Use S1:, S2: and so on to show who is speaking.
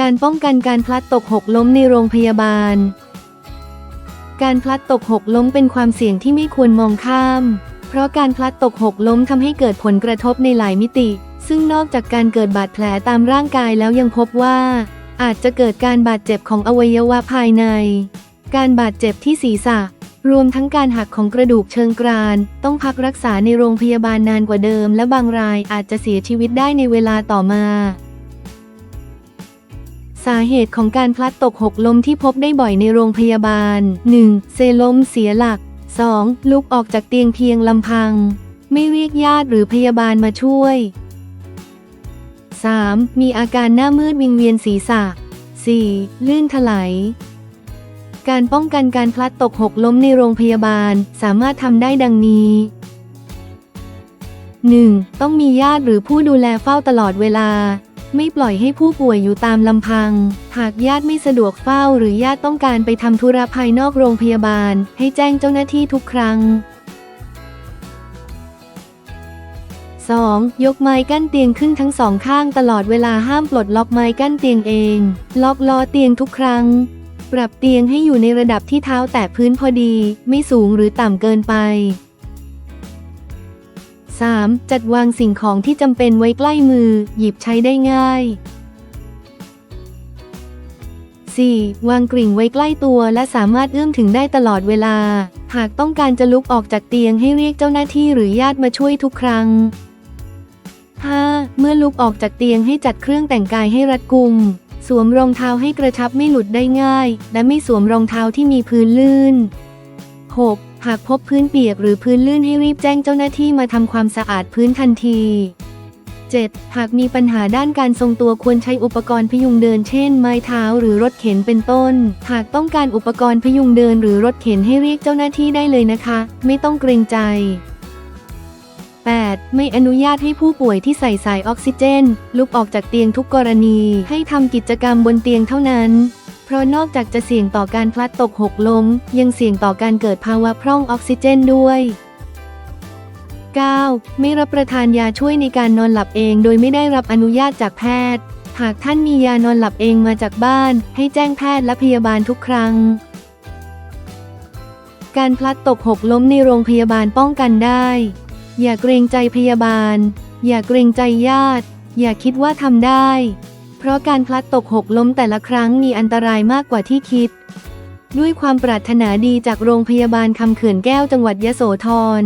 S1: การป้องกันการพลัดตกหกล้มในโรงพยาบาล การพลัดตกหกล้มเป็นความเสี่ยงที่ไม่ควรมองข้าม เพราะการพลัดตกหกล้มทำให้เกิดผลกระทบในหลายมิติ ซึ่งนอกจากการเกิดบาดแผลตามร่างกายแล้วยังพบว่า อาจจะเกิดการบาดเจ็บของอวัยวะภายใน การบาดเจ็บที่ศีรษะ รวมทั้งการหักของกระดูกเชิงกราน ต้องพักรักษาในโรงพยาบาลนานกว่าเดิม และบางรายอาจจะเสียชีวิตได้ในเวลาต่อมา สาเหตุของการพลัดตกหกล้มที่พบได้บ่อยในโรงพยาบาล 1. เซล้มเสียหลัก 2. ลุกออกจากเตียงเพียงลำพัง ไม่เรียกญาติหรือพยาบาลมาช่วย 3. มีอาการหน้ามืดวิงเวียนศีรษะ 4. ลื่นถลายการป้องกันการพลัดตกหกล้มในโรงพยาบาลสามารถทำได้ดังนี้ 1. ต้องมีญาติหรือผู้ดูแลเฝ้าตลอดเวลา ไม่ปล่อยให้ผู้ป่วยอยู่ตามลำพัง หากญาติไม่สะดวกเฝ้าหรือญาติต้องการไปทำธุระภายนอกโรงพยาบาล ให้แจ้งเจ้าหน้าที่ทุกครั้ง 2. ยกไม้กั้นเตียงขึ้นทั้งสองข้างตลอดเวลาห้ามปลดล็อกไม้กั้นเตียงเอง ล็อกล้อเตียงทุกครั้ง ปรับเตียงให้อยู่ในระดับที่เท้าแตะพื้นพอดี ไม่สูงหรือต่ำเกินไป 3. จัดวางสิ่งของที่จำเป็นไว้ใกล้มือ หยิบใช้ได้ง่าย 4. วางกริ่งไว้ใกล้ตัวและสามารถเอื้อมถึงได้ตลอดเวลา หากต้องการจะลุกออกจากเตียงให้เรียกเจ้าหน้าที่หรือญาติมาช่วยทุกครั้ง 5. เมื่อลุกออกจากเตียงให้จัดเครื่องแต่งกายให้รัดกุม สวมรองเท้าให้กระชับไม่หลุดได้ง่าย และไม่สวมรองเท้าที่มีพื้นลื่น 6. หากพบพื้นเปียกหรือพื้นลื่นให้รีบแจ้งเจ้าหน้าที่มาทำความสะอาดพื้นทันที 7. หากมีปัญหาด้านการทรงตัวควรใช้อุปกรณ์พยุงเดินเช่น ไม้เท้าหรือรถเข็นเป็นต้น หากต้องการอุปกรณ์พยุงเดินหรือรถเข็นให้เรียกเจ้าหน้าที่ได้เลยนะคะ ไม่ต้องเกรงใจ 8. ไม่อนุญาตให้ผู้ป่วยที่ใส่สายออกซิเจน ลุกออกจากเตียงทุกกรณี ให้ทำกิจกรรมบนเตียงเท่านั้น เพราะนอกจากจะเสี่ยงต่อการพลัดตกหกล้ม ยังเสี่ยงต่อการเกิดภาวะพร่องออกซิเจนด้วย 9. ไม่รับประทานยาช่วยในการนอนหลับเองโดยไม่ได้รับอนุญาตจากแพทย์ หากท่านมียานอนหลับเองมาจากบ้าน ให้แจ้งแพทย์และพยาบาลทุกครั้ง การพลัดตกหกล้มในโรงพยาบาลป้องกันได้ อย่าเกรงใจพยาบาล อย่าเกรงใจญาติ อย่าคิดว่าทำได้ เพราะการพลัดตกหกล้มแต่ละครั้งมีอันตรายมากกว่าที่คิด ด้วยความปรารถนาดีจากโรงพยาบาลคำเขื่อนแก้วจังหวัดยะโสธร